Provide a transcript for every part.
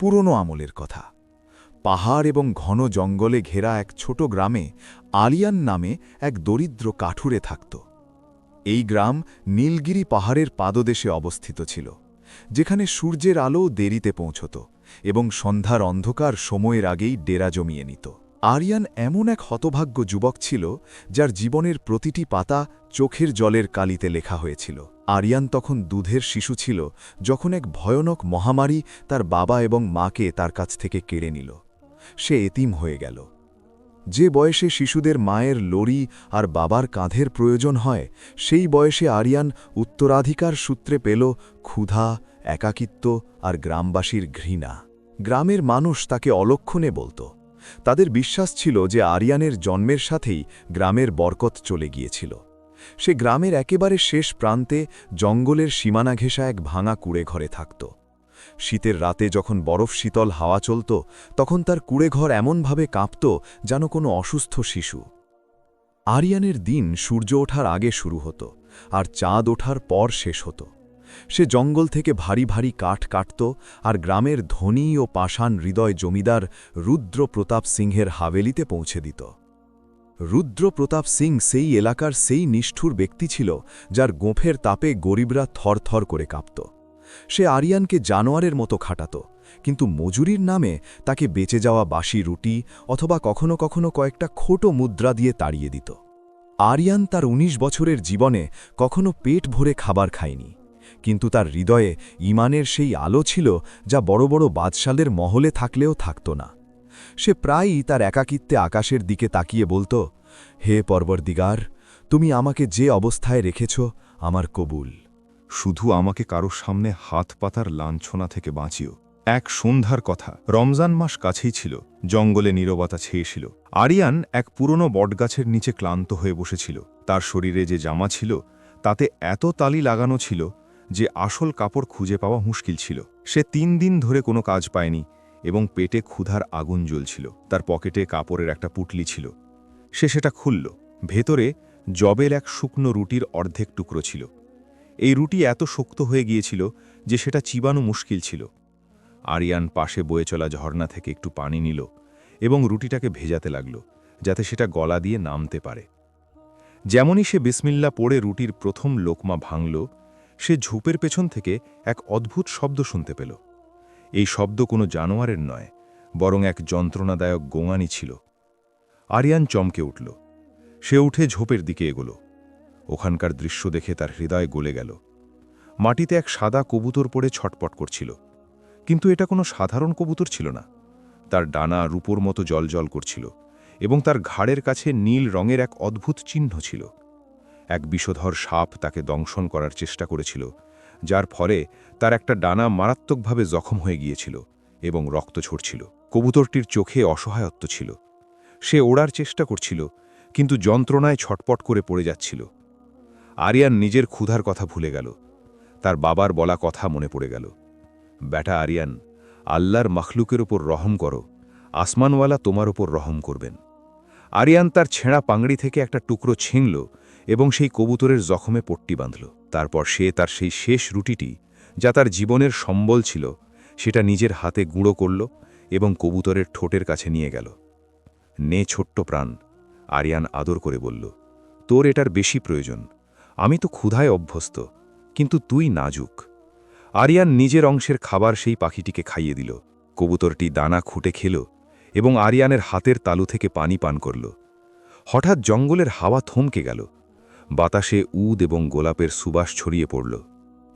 পুরনো আমলের কথা। পাহাড় এবং ঘন জঙ্গলে ঘেরা এক ছোট গ্রামে আলিয়ান নামে এক দরিদ্র কাঠুরে থাকত। এই গ্রাম নীলগিরি পাহাড়ের পাদদেশে অবস্থিত ছিল, যেখানে সূর্যের আলো দেরিতে পৌঁছত এবং সন্ধ্যার অন্ধকার সময়ের আগেই ডেরা জমিয়ে নিত। আরিয়ান এমন এক হতভাগ্য যুবক ছিল, যার জীবনের প্রতিটি পাতা চোখের জলের কালিতে লেখা হয়েছিল। আরিয়ান তখন দুধের শিশু ছিল, যখন এক ভয়ানক মহামারী তার বাবা এবং মাকে তার কাছ থেকে কেড়ে নিল। সে এতিম হয়ে গেল। যে বয়সে শিশুদের মায়ের লড়ি আর বাবার কাঁধের প্রয়োজন হয়, সেই বয়সে আরিয়ান উত্তরাধিকার সূত্রে পেল ক্ষুধা, একাকিত্ব আর গ্রামবাসীর ঘৃণা। গ্রামের মানুষ তাকে অলক্ষণে বলত। তাদের বিশ্বাস ছিল যে আরিয়ানের জন্মের সাথেই গ্রামের বরকত চলে গিয়েছিল। সে গ্রামের একেবারে শেষ প্রান্তে জঙ্গলের সীমানা ঘেঁষা এক ভাঙা কুড়ে ঘরে থাকত। শীতের রাতে যখন বরফ শীতল হাওয়া চলত, তখন তার কুড়েঘর এমনভাবে কাঁপত যেন কোনো অসুস্থ শিশু। আরিয়ানের দিন সূর্য ওঠার আগে শুরু হতো, আর চাঁদ ওঠার পর শেষ হতো। সে জঙ্গল থেকে ভারী ভারী কাঠ কাটত, আর গ্রামের ধনী ও পাষাণ হৃদয় জমিদার রুদ্র প্রতাপ সিংহের হাভেলিতে পৌঁছে দিত। রুদ্র প্রতাপ সিং সেই এলাকার সেই নিষ্ঠুর ব্যক্তি ছিল, যার গোঁফের তাপে গরিবরা থরথর করে কাঁপত। সে আরিয়ানকে জানোয়ারের মতো খাটাত, কিন্তু মজুরির নামে তাকে বেঁচে যাওয়া বাসি রুটি অথবা কখনো কখনো কয়েকটা খোটো মুদ্রা দিয়ে তাড়িয়ে দিত। আরিয়ান তার ১৯ বছরের জীবনে কখনো পেট ভরে খাবার খায়নি, কিন্তু তার হৃদয়ে ইমানের সেই আলো ছিল যা বড় বড় বাদশালের মহলে থাকলেও থাকত না। সে প্রায়ই তার একাকিত্বে আকাশের দিকে তাকিয়ে বলত, হে পর্বরদিগার, তুমি আমাকে যে অবস্থায় রেখেছ আমার কবুল। শুধু আমাকে কারও সামনে হাত পাতার লাঞ্ছনা থেকে বাঁচিও। এক সন্ধ্যার কথা, রমজান মাস কাছেই ছিল, জঙ্গলে নীরবতা ছেয়েছিল। আরিয়ান এক পুরনো বটগাছের নিচে ক্লান্ত হয়ে বসেছিল। তার শরীরে যে জামা ছিল, তাতে এত তালি লাগানো ছিল যে আসল কাপড় খুঁজে পাওয়া মুশকিল ছিল। সে তিন দিন ধরে কোনো কাজ পায়নি এবং পেটে ক্ষুধার আগুন জ্বলছিল। তার পকেটে কাপড়ের একটা পুটলি ছিল। সে সেটা খুলল। ভেতরে জবের এক শুকনো রুটির অর্ধেক টুকরো ছিল। এই রুটি এত শক্ত হয়ে গিয়েছিল যে সেটা চিবানো মুশকিল ছিল। আরিয়ান পাশে বয়ে চলা ঝর্ণা থেকে একটু পানি নিল এবং রুটিটাকে ভেজাতে লাগল, যাতে সেটা গলা দিয়ে নামতে পারে। যেমনই সে বিসমিল্লা পড়ে রুটির প্রথম লোকমা ভাঙল, সে ঝোপের পেছন থেকে এক অদ্ভুত শব্দ শুনতে পেল। এই শব্দ কোনো জানোয়ারের নয়, বরং এক যন্ত্রণাদায়ক গোঙানি ছিল। আরিয়ান চমকে উঠল। সে উঠে ঝোপের দিকে এগোল। ওখানকার দৃশ্য দেখে তার হৃদয় গলে গেল। মাটিতে এক সাদা কবুতর পড়ে ছটপট করছিল। কিন্তু এটা কোনো সাধারণ কবুতর ছিল না। তার ডানা রূপোর মতো জলজল করছিল এবং তার ঘাড়ের কাছে নীল রঙের এক অদ্ভুত চিহ্ন ছিল। এক বিষধর সাপ তাকে দংশন করার চেষ্টা করেছিল যার ফলে তার একটা ডানা মারাত্মকভাবে জখম হয়ে গিয়েছিল এবং রক্ত ছড়ছিল কবুতরটির চোখে অসহায়ত্ব ছিল। সে ওড়ার চেষ্টা করছিল, কিন্তু যন্ত্রণায় ছটপট করে পড়ে যাচ্ছিল। আরিয়ান নিজের ক্ষুধার কথা ভুলে গেল। তার বাবার বলা কথা মনে পড়ে গেল। ব্যাটা আরিয়ান, আল্লাহর মখলুকের ওপর রহম করো। আসমানওয়ালা তোমার ওপর রহম করবেন। আরিয়ান তার ছেঁড়া পাংড়ি থেকে একটা টুকরো ছিঁড়ল এবং সেই কবুতরের জখমে পট্টি বাঁধল। তারপর সে তার সেই শেষ রুটিটি, যা তার জীবনের সম্বল ছিল, সেটা নিজের হাতে গুঁড়ো করল এবং কবুতরের ঠোঁটের কাছে নিয়ে গেল। নে ছোট্ট প্রাণ, আরিয়ান আদর করে বলল, তোর এটার বেশি প্রয়োজন। আমি তো ক্ষুধায় অভ্যস্ত, কিন্তু তুই নাজুক। আরিয়ান নিজের অংশের খাবার সেই পাখিটিকে খাইয়ে দিল। কবুতরটি দানা খুঁটে খেল এবং আরিয়ানের হাতের তালু থেকে পানি পান করল। হঠাৎ জঙ্গলের হাওয়া থমকে গেল। বাতাসে উদ এবং গোলাপের সুবাস ছড়িয়ে পড়ল।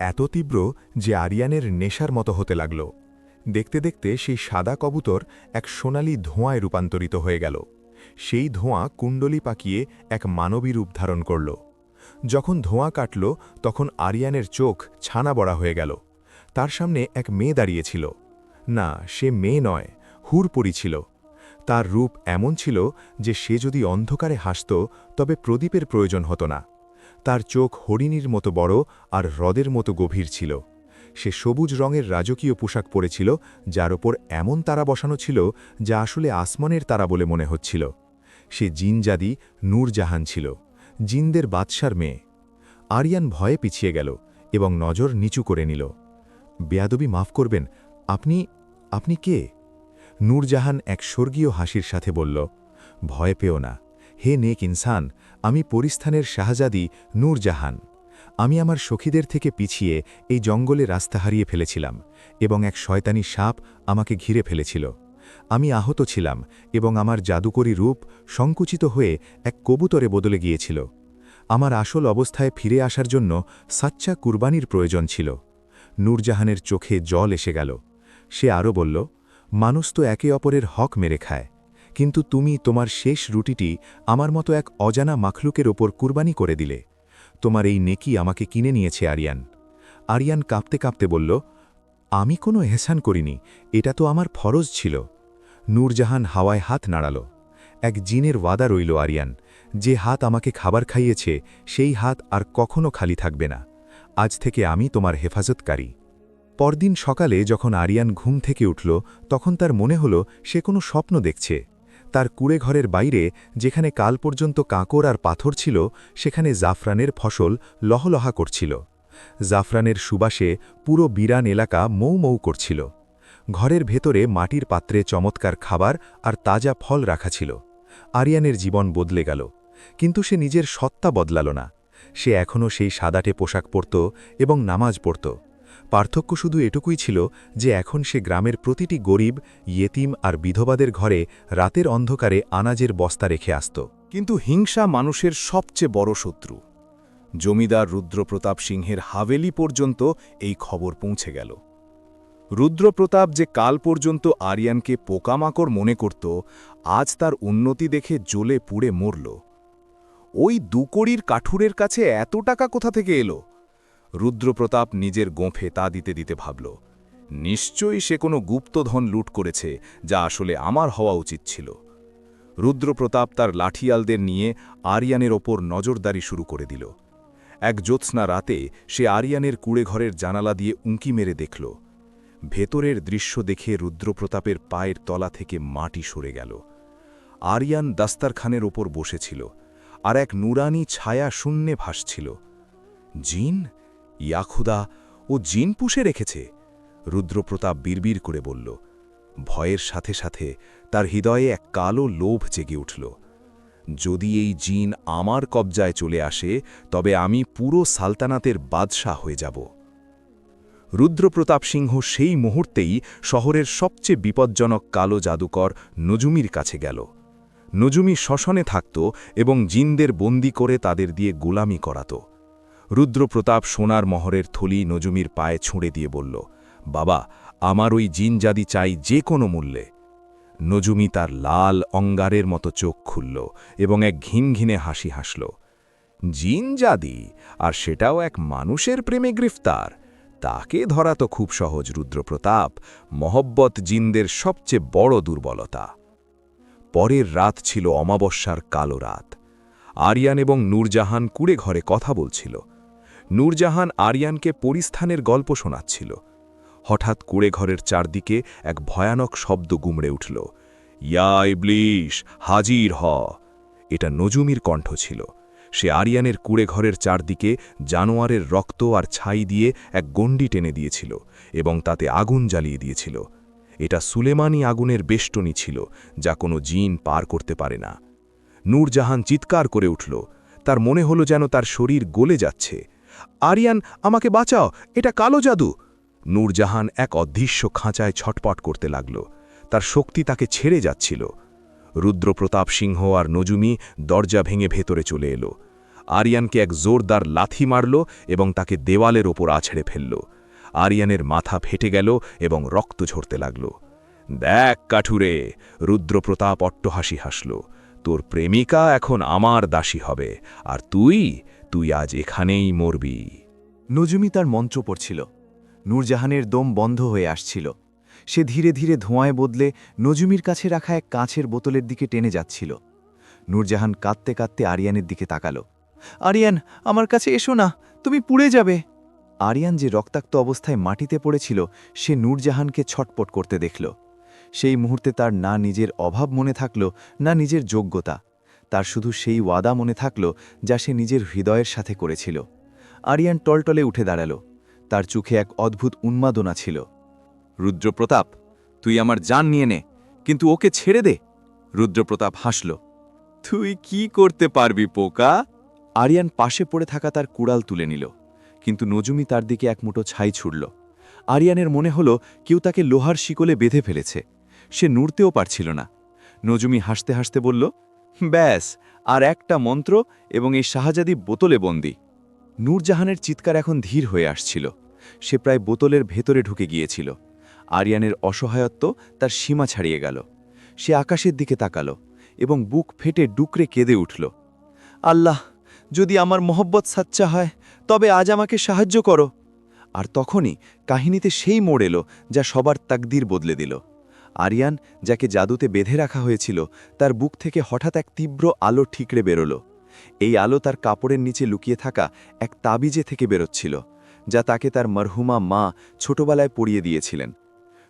এত তীব্র যে আরিয়ানের নেশার মতো হতে লাগল। দেখতে দেখতে সেই সাদা কবুতর এক সোনালি ধোঁয়ায় রূপান্তরিত হয়ে গেল। সেই ধোঁয়া কুণ্ডলি পাকিয়ে এক মানবী রূপ ধারণ করল। যখন ধোঁয়া কাটল, তখন আরিয়ানের চোখ ছানা বড়া হয়ে গেল। তার সামনে এক মেয়ে দাঁড়িয়েছিল না, সে মেয়ে নয়, হুরপরি ছিল। তার রূপ এমন ছিল যে সে যদি অন্ধকারে হাসত, তবে প্রদীপের প্রয়োজন হতো না। তার চোখ হরিণীর মতো বড় আর হ্রদের মতো গভীর ছিল। সে সবুজ রঙের রাজকীয় পোশাক পরেছিল, যার ওপর এমন তারা বসানো ছিল যা আসলে আসমানের তারা বলে মনে হচ্ছিল। সে জিনজাদি নূরজাহান ছিল, জিনদের বাদশার মেয়ে। আরিয়ান ভয়ে পিছিয়ে গেল এবং নজর নিচু করে নিল। বেয়াদবি মাফ করবেন, আপনি আপনি কে? নূরজাহান এক স্বর্গীয় হাসির সাথে বলল, ভয় পেও না। হে নেক ইনসান, আমি পরিস্থানের শাহজাদি নূরজাহান। আমি আমার সখীদের থেকে পিছিয়ে এই জঙ্গলে রাস্তা হারিয়ে ফেলেছিলাম এবং এক শয়তানি সাপ আমাকে ঘিরে ফেলেছিল। আমি আহত ছিলাম এবং আমার জাদুকরী রূপ সংকুচিত হয়ে এক কবুতরে বদলে গিয়েছিল। আমার আসল অবস্থায় ফিরে আসার জন্য সাচ্চা কুরবানির প্রয়োজন ছিল। নূরজাহানের চোখে জল এসে গেল। সে আরও বলল মানুষ তো একে অপরের হক মেরে খায়। কিন্তু তুমি তোমার শেষ রুটিটি আমার মতো এক অজানা মাখলুকের ওপর কুরবানি করে দিলে। তোমার এই নেকি আমাকে কিনে নিয়েছে আরিয়ান। আরিয়ান কাঁপতে কাঁপতে বলল, আমি কোনো এহসান করিনি, এটা তো আমার ফরজ ছিল। নূরজাহান হাওয়ায় হাত নাড়াল। এক জিনের ওয়াদা রইল আরিয়ান, যে হাত আমাকে খাবার খাইয়েছে, সেই হাত আর কখনো খালি থাকবে না। আজ থেকে আমি তোমার হেফাজতকারী। পরদিন সকালে যখন আরিয়ান ঘুম থেকে উঠল, তখন তার মনে হল সে কোনো স্বপ্ন দেখছে। তার কুড়ে ঘরের বাইরে, যেখানে কাল পর্যন্ত কাঁকর আর পাথর ছিল, সেখানে জাফরানের ফসল লহলহা করছিল। জাফরানের সুবাসে পুরো বিরান এলাকা মৌ মৌ করছিল। ঘরের ভেতরে মাটির পাত্রে চমৎকার খাবার আর তাজা ফল রাখা ছিল। আরিয়ানের জীবন বদলে গেল। কিন্তু সে নিজের সত্তা বদলাল না। সে এখনও সেই সাদাটে পোশাক পরত এবং নামাজ পড়ত। পার্থক্য শুধু এটুকুই ছিল যে এখন সে গ্রামের প্রতিটি গরিব, ইয়েতিম আর বিধবাদের ঘরে রাতের অন্ধকারে আনাজের বস্তা রেখে আসত। কিন্তু হিংসা মানুষের সবচেয়ে বড় শত্রু। জমিদার রুদ্রপ্রতাপ সিংহের হাভেলি পর্যন্ত এই খবর পৌঁছে গেল। রুদ্রপ্রতাপ যে কাল পর্যন্ত আরিয়ানকে পোকামাকড় মনে করত, আজ তার উন্নতি দেখে জ্বলে পুড়ে মরল। ওই দুকড়ির কাঠুরের কাছে এত টাকা কোথা থেকে এলো? রুদ্রপ্রতাপ নিজের গোঁফে তা দিতে দিতে ভাবল, নিশ্চয়ই সে কোনো গুপ্তধন লুট করেছে যা আসলে আমার হওয়া উচিত ছিল। রুদ্রপ্রতাপ তার লাঠিয়ালদের নিয়ে আরিয়ানের ওপর নজরদারি শুরু করে দিল। এক জ্যোৎস্না রাতে সে আরিয়ানের কুড়েঘরের জানালা দিয়ে উঁকি মেরে দেখল। ভেতরের দৃশ্য দেখে রুদ্রপ্রতাপের পায়ের তলা থেকে মাটি সরে গেল। আরিয়ান দাস্তারখানের ওপর বসেছিল আর এক নুরানি ছায়া শূন্যে ভাসছিল। জিন? ইয়াখুদা ও জিন পুষে রেখেছে। রুদ্রপ্রতাপ বিড়বিড় করে বলল, ভয়ের সাথে সাথে তার হৃদয়ে এক কালো লোভ জেগে উঠল। যদি এই জিন আমার কবজায় চলে আসে, তবে আমি পুরো সালতানাতের বাদশাহ হয়ে যাব। রুদ্রপ্রতাপ সিংহ সেই মুহূর্তেই শহরের সবচেয়ে বিপজ্জনক কালো জাদুকর নজুমির কাছে গেল। নজুমি শ্মশনে থাকত এবং জিনদের বন্দি করে তাদের দিয়ে গোলামি করাত। রুদ্রপ্রতাপ সোনার মহরের থলি নজুমির পায়ে ছুঁড়ে দিয়ে বলল, বাবা, আমার ওই জিনজাদি চাই যে কোনো মূল্যে। নজুমি তার লাল অঙ্গারের মতো চোখ খুলল এবং এক ঘিন ঘিনে হাসি হাসল, জিনজাদি? আর সেটাও এক মানুষের প্রেমে গ্রেফতার? তাকে ধরা তো খুব সহজ, রুদ্রপ্রতাপ। মহব্বত জিনদের সবচেয়ে বড় দুর্বলতা। পরের রাত ছিল অমাবস্যার কালো রাত। আরিয়ান এবং নূরজাহান কুড়ে ঘরে কথা বলছিল। নূরজাহান আরিয়ানকে পরিস্থানের গল্প শোনাচ্ছিল। হঠাৎ কুড়ে ঘরের চারদিকে এক ভয়ানক শব্দ গুমড়ে উঠল। ইয়া ইবলিশ, হাজির হ। এটা নজুমির কণ্ঠ ছিল। সে আরিয়ানের কুড়ে ঘরের চারদিকে জানোয়ারের রক্ত আর ছাই দিয়ে এক গণ্ডি টেনে দিয়েছিল এবং তাতে আগুন জ্বালিয়ে দিয়েছিল। এটা সুলেমানি আগুনের বেষ্টনী ছিল, যা কোনো জিন পার করতে পারে না। নূরজাহান চিৎকার করে উঠল। তার মনে হলো যেন তার শরীর গলে যাচ্ছে। আরিয়ান, আমাকে বাঁচাও, এটা কালো জাদু। নূরজাহান এক অদৃশ্য খাঁচায় ছটপট করতে লাগল। তার শক্তি তাকে ছেড়ে যাচ্ছিল। রুদ্রপ্রতাপ সিংহ আর নজুমি দরজা ভেঙে ভেতরে চলে এলো। আরিয়ানকে এক জোরদার লাথি মারল এবং তাকে দেওয়ালের ওপর আছড়ে ফেলল। আরিয়ানের মাথা ফেটে গেল এবং রক্ত ঝরতে লাগল। দেখ, কাঠুরে! রুদ্রপ্রতাপ অট্টহাসি হাসল। তোর প্রেমিকা এখন আমার দাসী হবে, আর তুই তুই আজ এখানেই মরবি। নজুমি তার মঞ্চ পড়ছিল। নূরজাহানের দম বন্ধ হয়ে আসছিল। সে ধীরে ধীরে ধোঁয়ায় বদলে নজুমির কাছে রাখা এক কাঁচের বোতলের দিকে টেনে যাচ্ছিল। নূরজাহান কাঁদতে কাঁদতে আরিয়ানের দিকে তাকালো। আরিয়ান, আমার কাছে এসো না, তুমি পুড়ে যাবে। আরিয়ান যে রক্তাক্ত অবস্থায় মাটিতে পড়েছিল, সে নূরজাহানকে ছটপট করতে দেখল। সেই মুহূর্তে তার না নিজের অভাব মনে থাকল, না নিজের যোগ্যতা। তার শুধু সেই ওয়াদা মনে থাকল যা সে নিজের হৃদয়ের সাথে করেছিল। আরিয়ান টলটলে উঠে দাঁড়াল। তার চোখে এক অদ্ভুত উন্মাদনা ছিল। রুদ্রপ্রতাপ, তুই আমার জান নিয়ে নে, কিন্তু ওকে ছেড়ে দে! রুদ্রপ্রতাপ হাসল। তুই কি করতে পারবি, পোকা? আরিয়ান পাশে পড়ে থাকা তার কুড়াল তুলে নিল, কিন্তু নজুমি তার দিকে এক মুঠো ছাই ছুড়ল। আরিয়ানের মনে হল কেউ তাকে লোহার শিকলে বেঁধে ফেলেছে, সে নড়তেও পারছিল না। নজুমি হাসতে হাসতে বলল ব্যাস, আর একটা মন্ত্র এবং এই শাহজাদি বোতলে বন্দি। নূরজাহানের চিৎকার এখন ধীর হয়ে আসছিল। সে প্রায় বোতলের ভেতরে ঢুকে গিয়েছিল। আরিয়ানের অসহায়ত্ব তার সীমা ছাড়িয়ে গেল। সে আকাশের দিকে তাকাল এবং বুক ফেটে ডুকরে কেঁদে উঠল। আল্লাহ, যদি আমার মোহব্বত সাচ্চা হয়, তবে আজ আমাকে সাহায্য করো। আর তখনই কাহিনীতে সেই মোড় এলো যা সবার তাকদির বদলে দিল। আরিয়ান, যাকে জাদুতে বেঁধে রাখা হয়েছিল, তার বুক থেকে হঠাৎ এক তীব্র আলো ঠিকড়ে বেরোল। এই আলো তার কাপড়ের নিচে লুকিয়ে থাকা এক তাবিজে থেকে বেরোচ্ছিল, যা তাকে তার মরহুমা মা ছোটবেলায় পড়িয়ে দিয়েছিলেন।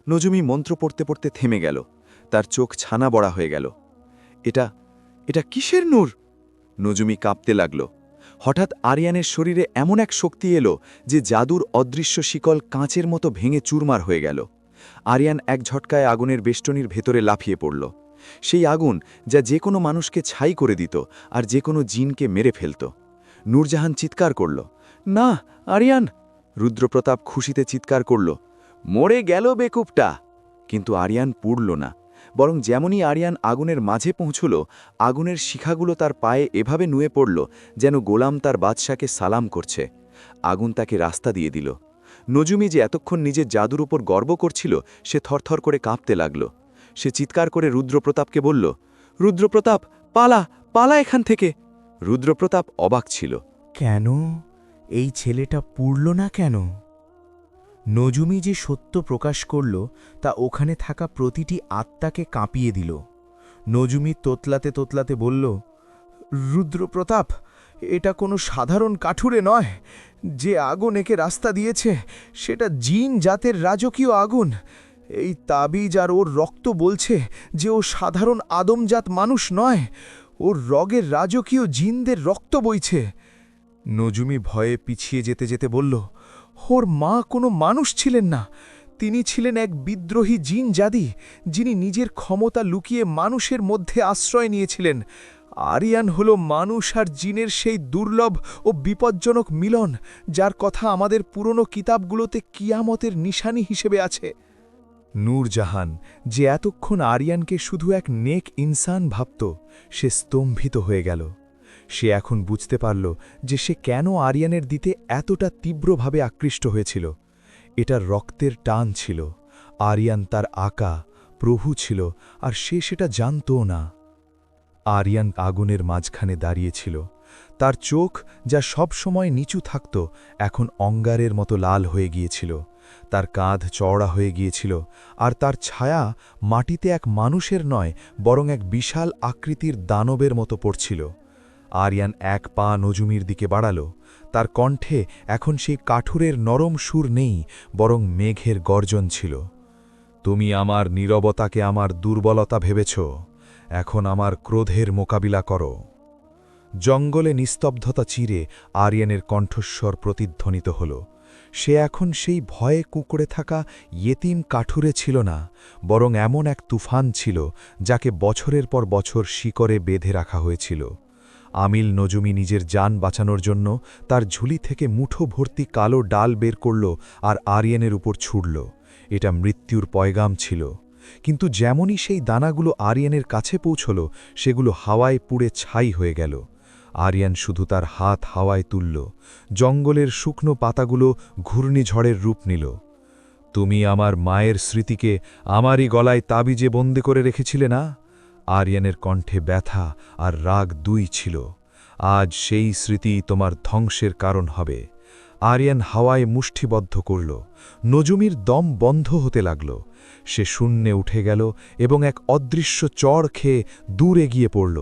নজুমি মন্ত্র পড়তে পড়তে থেমে গেল, তার চোখ ছানা বড়া হয়ে গেল। এটা এটা কিসের নূর? নজুমি কাঁপতে লাগল। হঠাৎ আরিয়ানের শরীরে এমন এক শক্তি এলো যে জাদুর অদৃশ্য শিকল কাঁচের মতো ভেঙে চুরমার হয়ে গেল। আরিয়ান এক ঝটকায় আগুনের বেষ্টনীর ভেতরে লাফিয়ে পড়ল। সেই আগুন যা যে কোনো মানুষকে ছাই করে দিত আর যে কোনো জিনকে মেরে ফেলত। নূরজাহান চিৎকার করল, না, আরিয়ান! রুদ্রপ্রতাপ খুশিতে চিৎকার করল, মরে গেল বেকুপটা কিন্তু আরিয়ান পুড়ল না, বরং যেমনই আরিয়ান আগুনের মাঝে পৌঁছল, আগুনের শিখাগুলো তার পায়ে এভাবে নুয়ে পড়ল যেন গোলাম তার বাদশাকে সালাম করছে। আগুন তাকে রাস্তা দিয়ে দিল। নজুমি যে এতক্ষণ নিজের জাদুর উপর গর্ব করছিল, সে থরথর করে কাঁপতে লাগল। সে চিৎকার করে রুদ্রপ্রতাপকে বলল, রুদ্রপ্রতাপ, পালা পালা এখান থেকে! রুদ্রপ্রতাপ অবাক ছিল। কেন? এই ছেলেটা পুড়ল না কেন? নজুমি যে সত্য প্রকাশ করল, তা ওখানে থাকা প্রতিটি আত্মাকে কাঁপিয়ে দিল। নজুমি তোতলাতে তোতলাতে বলল, রুদ্রপ্রতাপ, এটা কোনো সাধারণ কাঠুরে নয়। যে আগুন একে রাস্তা দিয়েছে, সেটা জিন জাতের রাজকীয় আগুন। এই তাবিজ আর ওর রক্ত বলছে যে ও সাধারণ আদমজাত মানুষ নয়, ওর রগের রাজকীয় জিনদের রক্ত বইছে। নজুমি ভয়ে পিছিয়ে যেতে যেতে বলল, ওর মা কোনো মানুষ ছিলেন না। তিনি ছিলেন এক বিদ্রোহী জিন জাদি যিনি নিজের ক্ষমতা লুকিয়ে মানুষের মধ্যে আশ্রয় নিয়েছিলেন। আরিয়ান হল মানুষ আর জিনের সেই দুর্লভ ও বিপজ্জনক মিলন, যার কথা আমাদের পুরনো কিতাবগুলোতে কিয়ামতের নিশানি হিসেবে আছে। নূরজাহান, যে এতক্ষণ আরিয়ানকে শুধু এক নেক ইনসান ভাবত, সে স্তম্ভিত হয়ে গেল। সে এখন বুঝতে পারল যে সে কেন আরিয়ানের দিতে এতটা তীব্রভাবে আকৃষ্ট হয়েছিল। এটার রক্তের টান ছিল, আরিয়ান তার আকা, প্রভু ছিল, আর সে সেটা জানতও না। আরিয়ান আগুনের মাঝখানে দাঁড়িয়েছিল। তার চোখ, যা সব সময় নিচু থাকত, এখন অঙ্গারের মতো লাল হয়ে গিয়েছিল। তার কাঁধ চওড়া হয়ে গিয়েছিল, আর তার ছায়া মাটিতে এক মানুষের নয়, বরং এক বিশাল আকৃতির দানবের মতো পড়ছিল। আরিয়ান এক পা নজুমির দিকে বাড়াল। তার কণ্ঠে এখন সেই কাঠুরের নরম সুর নেই, বরং মেঘের গর্জন ছিল। তুমি আমার নীরবতাকে আমার দুর্বলতা ভেবেছ। এখন আমার ক্রোধের মোকাবিলা করো। জঙ্গলে নিস্তব্ধতা চিরে আরিয়ানের কণ্ঠস্বর প্রতিধ্বনিত হল। সে এখন সেই ভয়ে কুকুরে থাকা ইয়েতিম কাঠুরে ছিল না, বরং এমন এক তুফান ছিল যাকে বছরের পর বছর শিকরে বেঁধে রাখা হয়েছিল। আমিল নজুমি নিজের যান বাঁচানোর জন্য তার ঝুলি থেকে মুঠো ভর্তি কালো ডাল বের করল আর আরিয়ানের উপর ছুড়ল। এটা মৃত্যুর পয়গাম ছিল। কিন্তু যেমনই সেই দানাগুলো আরিয়ানের কাছে পৌঁছল, সেগুলো হাওয়ায় পুড়ে ছাই হয়ে গেল। আরিয়ান শুধু তার হাত হাওয়ায় তুলল, জঙ্গলের শুকনো পাতাগুলো ঘূর্ণিঝড়ের রূপ নিল। তুমি আমার মায়ের স্মৃতিকে আমারই গলায় তাবিজে বন্দি করে রেখেছিলে না? আরিয়ানের কণ্ঠে ব্যথা আর রাগ দুই ছিল। আজ সেই স্মৃতি তোমার ধ্বংসের কারণ হবে। আরিয়ান হাওয়ায় মুষ্টিবদ্ধ করল। নজুমির দম বন্ধ হতে লাগল। সে শূন্যে উঠে গেল এবং এক অদৃশ্য চড় খেয়ে দূর এগিয়ে পড়ল।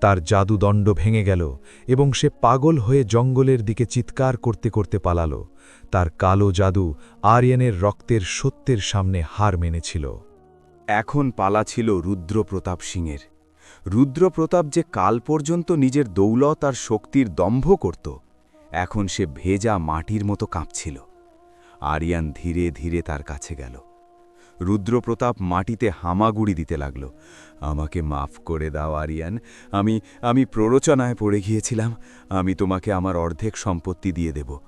তার জাদুদণ্ড ভেঙে গেল এবং সে পাগল হয়ে জঙ্গলের দিকে চিৎকার করতে করতে পালাল। তার কালো জাদু আরিয়ানের রক্তের সত্যের সামনে হার মেনেছিল। এখন পালা ছিল রুদ্রপ্রতাপ সিংয়ের। রুদ্রপ্রতাপ যে কাল পর্যন্ত নিজের দৌলত আর শক্তির দম্ভ করত, এখন সে ভেজা মাটির মতো কাঁপছিল। আরিয়ান ধীরে ধীরে তার কাছে গেল। রুদ্রপ্রতাপ মাটিতে হামাগুড়ি দিতে লাগল। আমাকে মাফ করে দাও, আরিয়ান। আমি আমি প্ররোচনায় পড়ে গিয়েছিলাম। আমি তোমাকে আমার অর্ধেক সম্পত্তি দিয়ে দেব।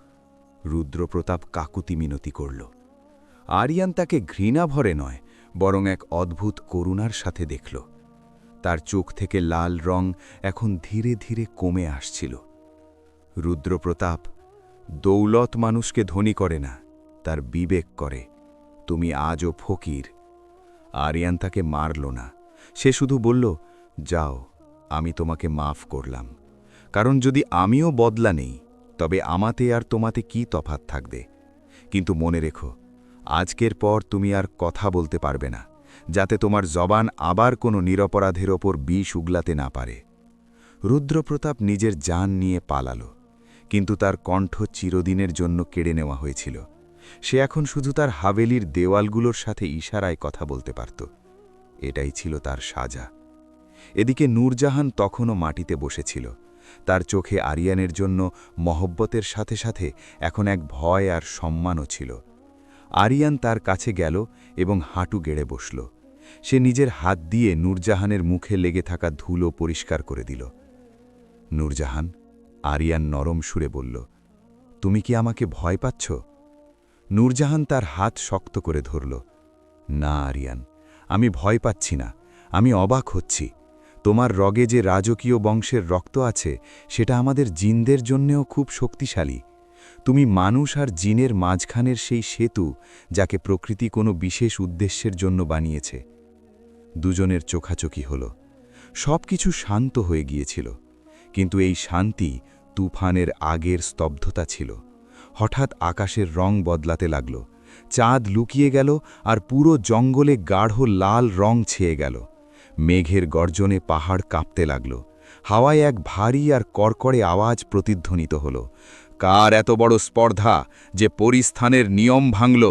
রুদ্রপ্রতাপ কাকুতি মিনতি করল। আরিয়ান তাকে ঘৃণা ভরে নয়, বরং এক অদ্ভুত করুণার সাথে দেখল। তার চোখ থেকে লাল রং এখন ধীরে ধীরে কমে আসছিল। রুদ্রপ্রতাপ দৌলত মানুষকে ধনী করে না, তার বিবেক করে। তুমি আজও ফকির। আরিয়ান তাকে মারল না। সে শুধু বলল, যাও, আমি তোমাকে মাফ করলাম। কারণ যদি আমিও বদলা নেই, তবে আমাতে আর তোমাতে কি তফাত থাকবে? কিন্তু মনে রেখো, আজকের পর তুমি আর কথা বলতে পারবে না, যাতে তোমার জবান আবার কোনো নিরপরাধের ওপর বিষ উগলাতে না পারে। রুদ্রপ্রতাপ নিজের যান নিয়ে পালালো, কিন্তু তার কণ্ঠ চিরদিনের জন্য কেড়ে নেওয়া হয়েছিল। সে এখন শুধু তার হাভেলির দেওয়ালগুলোর সাথে ইশারায় কথা বলতে পারত। এটাই ছিল তার সাজা। এদিকে নূরজাহান তখনও মাটিতে বসেছিল। তার চোখে আরিয়ানের জন্য মহব্বতের সাথে সাথে এখন এক ভয় আর সম্মানও ছিল। আরিয়ান তার কাছে গেল এবং হাঁটু গেড়ে বসল। সে নিজের হাত দিয়ে নূরজাহানের মুখে লেগে থাকা ধুলো পরিষ্কার করে দিল। নূরজাহান, আরিয়ান নরম সুরে বলল, তুমি কি আমাকে ভয় পাচ্ছ? নূরজাহান তার হাত শক্ত করে ধরল। না, আরিয়ান, আমি ভয় পাচ্ছি না। আমি অবাক হচ্ছি। তোমার রগে যে রাজকীয় বংশের রক্ত আছে, সেটা আমাদের জিনদের জন্যেও খুব শক্তিশালী। তুমি মানুষ আর জিনের মাঝখানের সেই সেতু, যাকে প্রকৃতি কোনো বিশেষ উদ্দেশ্যের জন্য বানিয়েছে। দুজনের চোখাচোখি হল। সব কিছু শান্ত হয়ে গিয়েছিল। কিন্তু এই শান্তি তুফানের আগের স্তব্ধতা ছিল। হঠাৎ আকাশের রং বদলাতে লাগল। চাঁদ লুকিয়ে গেল আর পুরো জঙ্গলে গাঢ় লাল রং ছেয়ে গেল। মেঘের গর্জনে পাহাড় কাঁপতে লাগল। হাওয়ায় এক ভারী আর কড়কড়ে আওয়াজ প্রতিধ্বনিত হল। কার এত বড় স্পর্ধা যে পরিস্থানের নিয়ম ভাঙল?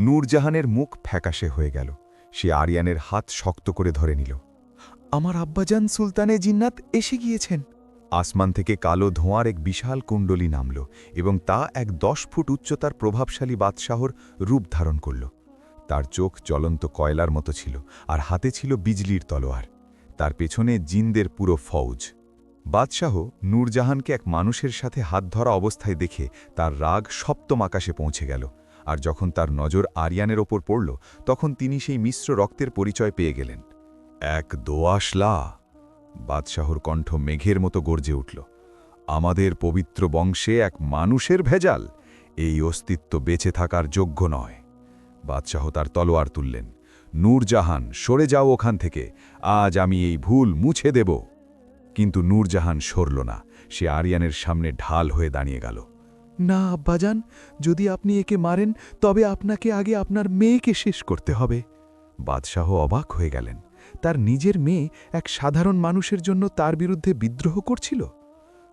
নূরজাহানের মুখ ফ্যাকাশে হয়ে গেল। সে আরিয়ানের হাত শক্ত করে ধরে নিল। আমার আব্বাজান সুলতানে জিন্নাত এসে গিয়েছেন। আসমান থেকে কালো ধোঁয়ার এক বিশাল কুণ্ডলী নামল এবং তা এক দশ ফুট উচ্চতার প্রভাবশালী বাদশাহর রূপ ধারণ করল। তার চোখ জ্বলন্ত কয়লার মতো ছিল আর হাতে ছিল বিজলির তলোয়ার। তার পেছনে জিনদের পুরো ফৌজ। বাদশাহ নূরজাহানকে এক মানুষের সাথে হাত ধরা অবস্থায় দেখে তার রাগ সপ্তম আকাশে পৌঁছে গেল আর যখন তার নজর আরিয়ানের ওপর পড়ল, তখন তিনি সেই মিশ্র রক্তের পরিচয় পেয়ে গেলেন। এক দোয়াশলা বাদশাহর কণ্ঠ মেঘের মতো গর্জে উঠল। আমাদের পবিত্র বংশে এক মানুষের ভেজাল। এই অস্তিত্ব বেঁচে থাকার যোগ্য নয়। বাদশাহ তার তলোয়ার তুললেন। নূরজাহান সরে যাও ওখান থেকে। আজ আমি এই ভুল মুছে দেব। কিন্তু নূরজাহান সরল না। সে আরিয়ানের সামনে ঢাল হয়ে দাঁড়িয়ে গেল। না আব্বাজান যদি আপনি একে মারেন তবে আপনাকে আগে আপনার মেয়েকে শেষ করতে হবে। বাদশাহ অবাক হয়ে গেলেন। তার নিজের মেয়ে এক সাধারণ মানুষের জন্য তার বিরুদ্ধে বিদ্রোহ করছিল?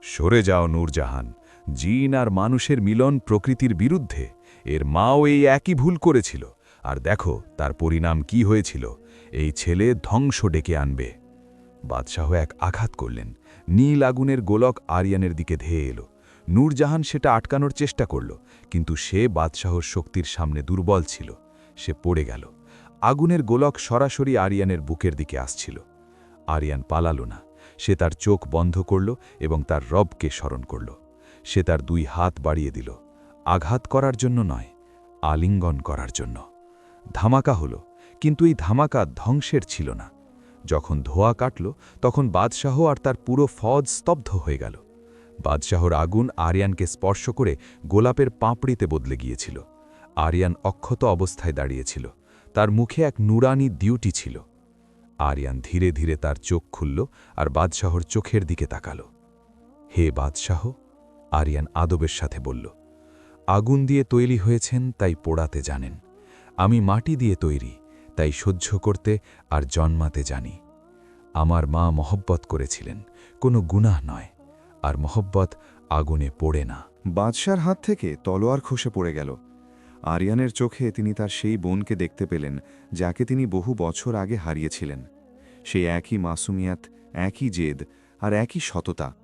সরে যাও নূরজাহান, জিন আর মানুষের মিলন প্রকৃতির বিরুদ্ধে। এর মাও এই একই ভুল করেছিল। আর দেখো, তার পরিণাম কি হয়েছিল। এই ছেলে ধ্বংস ডেকে আনবে। বাদশাহ এক আঘাত করলেন। নীল আগুনের গোলক আরিয়ানের দিকে ধেয়ে এলো। নূরজাহান সেটা আটকানোর চেষ্টা করল, কিন্তু সে বাদশাহর শক্তির সামনে দুর্বল ছিল। সে পড়ে গেল। আগুনের গোলক সরাসরি আরিয়ানের বুকের দিকে আসছিল। আরিয়ান পালালো না। সে তার চোখ বন্ধ করল এবং তার রবকে স্মরণ করল। সে তার দুই হাত বাড়িয়ে দিল। আঘাত করার জন্য নয়, আলিঙ্গন করার জন্য। ধামাকা হল, কিন্তু এই ধামাকা ধ্বংসের ছিল না। যখন ধোয়া কাটল, তখন বাদশাহ আর তার পুরো ফজ স্তব্ধ হয়ে গেল। বাদশাহর আগুন আরিয়ানকে স্পর্শ করে গোলাপের পাঁপড়িতে বদলে গিয়েছিল। আরিয়ান অক্ষত অবস্থায় দাঁড়িয়েছিল। তার মুখে এক নুরানি ডিউটি ছিল। আরিয়ান ধীরে ধীরে তার চোখ খুলল আর বাদশাহর চোখের দিকে তাকাল। হে বাদশাহ, আরিয়ান আদবের সাথে বলল, আগুন দিয়ে তৈরি হয়েছেন, তাই পোড়াতে জানেন। আমি মাটি দিয়ে তৈরি, তাই সহ্য করতে আর জন্মাতে জানি। আমার মা মহব্বত করেছিলেন, কোনো গুনাহ নয়, আর মহব্বত আগুনে পড়ে না। বাদশার হাত থেকে তলোয়ার খসে পড়ে গেল। আরিয়ানের চোখে তিনি তার সেই বোনকে দেখতে পেলেন, যাকে তিনি বহু বছর আগে হারিয়েছিলেন। সেই একই মাসুমিয়াত, একই জেদ আর একই সততা।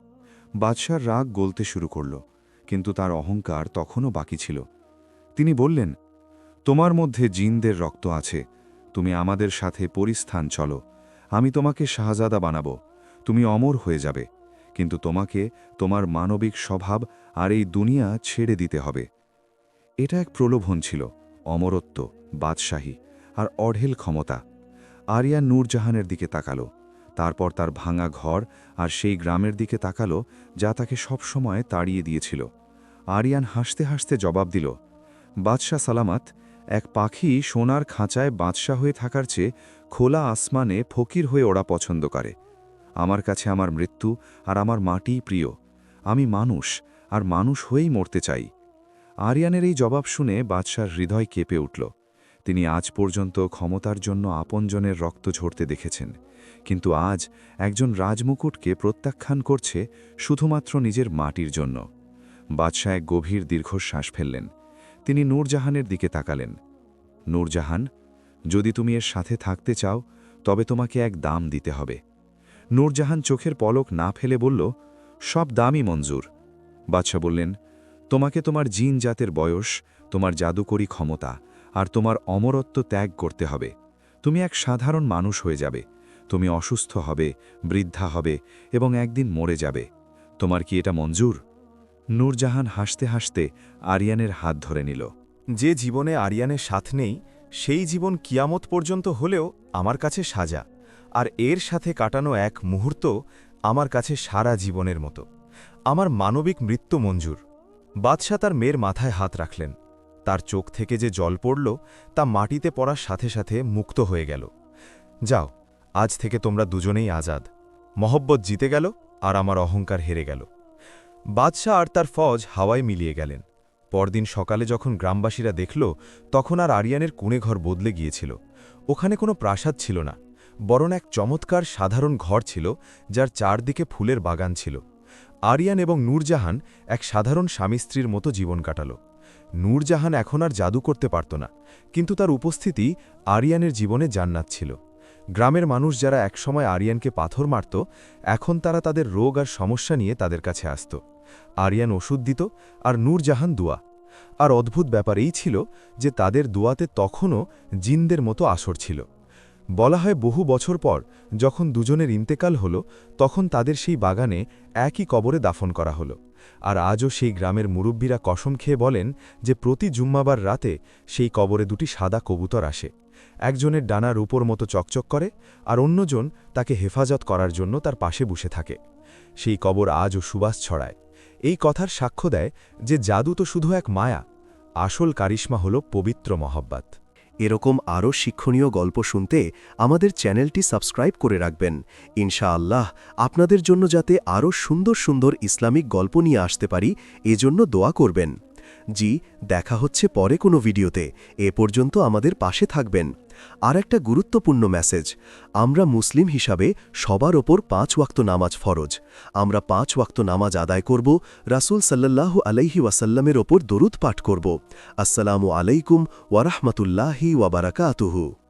বাদশার রাগ গলতে শুরু করল, কিন্তু তার অহংকার তখনও বাকি ছিল। তিনি বললেন, তোমার মধ্যে জিনদের রক্ত আছে। তুমি আমাদের সাথে পরিস্থান চলো। আমি তোমাকে শাহজাদা বানাবো। তুমি অমর হয়ে যাবে। কিন্তু তোমাকে তোমার মানবিক স্বভাব আর এই দুনিয়া ছেড়ে দিতে হবে। এটা এক প্রলোভন ছিল, অমরত্ব, বাদশাহী আর অঢেল ক্ষমতা। আরিয়া নূরজাহানের দিকে তাকালো, তারপর তার ভাঙা ঘর আর সেই গ্রামের দিকে তাকালো, যা তাকে সবসময় তাড়িয়ে দিয়েছিল। আরিয়ান হাসতে হাসতে জবাব দিল, বাদশাহ সালামাত, এক পাখি সোনার খাঁচায় বাদশাহ হয়ে থাকার চেয়ে খোলা আসমানে ফকির হয়ে ওরা পছন্দ করে। আমার কাছে আমার মৃত্যু আর আমার মাটিই প্রিয়। আমি মানুষ আর মানুষ হয়েই মরতে চাই। আরিয়ানের এই জবাব শুনে বাদশার হৃদয় কেঁপে উঠল। তিনি আজ পর্যন্ত ক্ষমতার জন্য আপনজনের রক্ত ঝরতে দেখেছেন। কিন্তু আজ একজন রাজমুকুটকে প্রত্যাখ্যান করছে শুধুমাত্র নিজের মাটির জন্য। বাদশাহ এক গভীর দীর্ঘশ্বাস ফেললেন। তিনি নূরজাহানের দিকে তাকালেন। নূরজাহান, যদি তুমি এর সাথে থাকতে চাও, তবে তোমাকে এক দাম দিতে হবে। নূরজাহান চোখের পলক না ফেলে বলল, সব দামই মঞ্জুর। বাদশাহ বললেন তোমাকে তোমার জিন জাতের বয়স, তোমার জাদুকরী ক্ষমতা, আর তোমার অমরত্ব ত্যাগ করতে হবে। তুমি এক সাধারণ মানুষ হয়ে যাবে। তুমি অসুস্থ হবে, বৃদ্ধা হবে এবং একদিন মরে যাবে। তোমার কি এটা মঞ্জুর? নূরজাহান হাসতে হাসতে আরিয়ানের হাত ধরে নিল। যে জীবনে আরিয়ানের সাথ নেই, সেই জীবন কিয়ামত পর্যন্ত হলেও আমার কাছে সাজা, আর এর সাথে কাটানো এক মুহূর্ত আমার কাছে সারা জীবনের মতো। আমার মানবিক মৃত্যু মঞ্জুর। বাদশাহ তার মেয়ের মাথায় হাত রাখলেন। তার চোখ থেকে যে জল পড়ল, তা মাটিতে পড়ার সাথে সাথে মুক্ত হয়ে গেল। যাও, আজ থেকে তোমরা দুজনেই আজাদ। মহব্বত জিতে গেল আর আমার অহংকার হেরে গেল। বাদশাহ আর তার ফজ হাওয়ায় মিলিয়ে গেলেন। পরদিন সকালে যখন গ্রামবাসীরা দেখল, তখন আর আরিয়ানের কুঁড়েঘর বদলে গিয়েছিল। ওখানে কোনো প্রাসাদ ছিল না, বরং এক চমৎকার সাধারণ ঘর ছিল, যার চারদিকে ফুলের বাগান ছিল। আরিয়ান এবং নূরজাহান এক সাধারণ স্বামী স্ত্রীর মতো জীবন কাটাল। নূরজাহান এখন আর জাদু করতে পারত না, কিন্তু তার উপস্থিতি আরিয়ানের জীবনে জান্নাত ছিল। গ্রামের মানুষ যারা একসময় আরিয়ানকে পাথর মারত, এখন তারা তাদের রোগ আর সমস্যা নিয়ে তাদের কাছে আসত। আরিয়ান ওষুধ দিত আর নূরজাহান দুয়া। আর অদ্ভুত ব্যাপার এই ছিল যে তাদের দুয়াতে তখনও জিনদের মতো আসর ছিল। বলা হয় বহু বছর পর যখন দুজনের ইন্তেকাল হল, তখন তাদের সেই বাগানে একই কবরে দাফন করা হলো। আর আজও সেই গ্রামের মুরব্বীরা কসম খেয়ে বলেন যে প্রতি জুম্মাবার রাতে সেই কবরে দুটি সাদা কবুতর আসে। একজনের ডানার উপর মতো চকচক করে আর অন্যজন তাকে হেফাজত করার জন্য তার পাশে বসে থাকে। সেই কবর আজও সুবাস ছড়ায়। এই কথার সাক্ষ্য দেয় যে জাদু তো শুধু এক মায়া, আসল কারিশ্মা হল পবিত্র মহব্বাত। এরকম আরও শিক্ষণীয় গল্প শুনতে আমাদের চ্যানেলটি সাবস্ক্রাইব করে রাখবেন। ইনশাআল্লাহ আপনাদের জন্য যাতে আরও সুন্দর সুন্দর ইসলামিক গল্প নিয়ে আসতে পারি, এজন্য দোয়া করবেন। জি, দেখা হচ্ছে পরে কোনো ভিডিওতে। এ পর্যন্ত আমাদের পাশে থাকবেন। আর একটা গুরুত্বপূর্ণ মেসেজ, আমরা মুসলিম হিসাবে সবার ওপর পাঁচ ওয়াক্ত নামাজ ফরজ। আমরা পাঁচ ওয়াক্ত নামাজ আদায় করব, রাসুল সাল্লাহ আলাইহি ওয়াসাল্লামের ওপর দরুদ পাঠ করব। আসসালামু আলাইকুম ওয়ারাহমতুল্লাহি ওয়াবারাকাতুহু